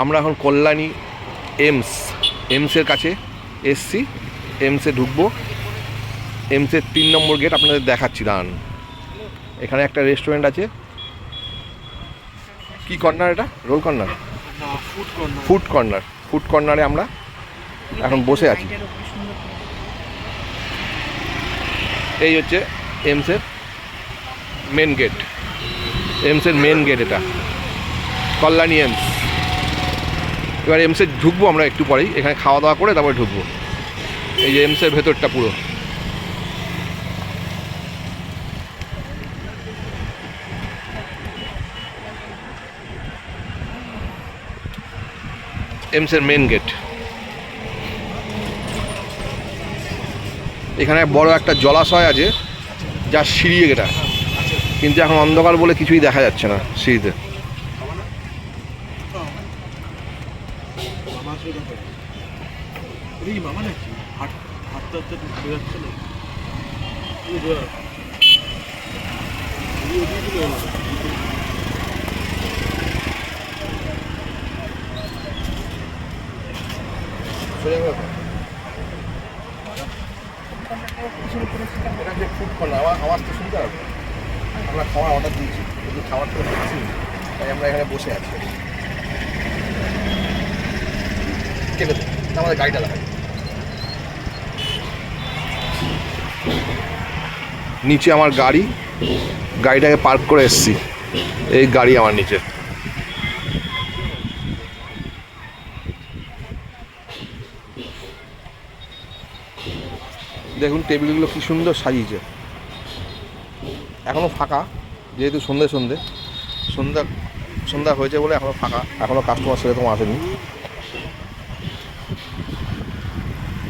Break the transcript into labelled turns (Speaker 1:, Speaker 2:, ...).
Speaker 1: আমরা এখন কল্যাণী এমস, এমসের কাছে এসছি, এমসে ঢুকবো। এমসের তিন নম্বর গেট আপনাদের দেখাচ্ছি, দাঁড়ান। এখানে একটা রেস্টুরেন্ট আছে। কি কর্নার এটা? Roll corner
Speaker 2: food corner
Speaker 1: food corner আমরা এখন বসে আছি। এই হচ্ছে এমসের মেন গেট এমসের মেন গেট এটা। কল্যাণী এমস। এবার এমসে ঢুকবো আমরা একটু পরেই। এখানে খাওয়া দাওয়া করে তারপরে ঢুকবো। এই যে এমসের ভেতরটা পুরো। এমসের মেন গেট। এখানে বড় একটা জলাশয় আছে, যা সিঁড়ি এটা কিন্তু এখন অন্ধকার বলে কিছুই দেখা যাচ্ছে না সিঁড়িতে।
Speaker 2: মামা মামা নাকি হাট হাঁটতে
Speaker 1: হবে আমরা খাওয়ার অর্ডার দিয়েছি কিন্তু খাবার তো পাচ্ছি তাই আমরা এখানে বসে আছি। কেটে দে আমাদের গাড়িটা লাগাই। নিচে আমার গাড়ি, গাড়িটাকে পার্ক করে এসেছি। এই গাড়ি আমার নিচে। দেখুন, টেবিলগুলো কি সুন্দর সাজিয়েছে। এখনও ফাঁকা, যেহেতু সন্ধে সন্ধে সন্ধ্যা সন্ধ্যা হয়েছে বলে এখনও ফাঁকা। এখনও কাস্টমার সেরকম আসেনি।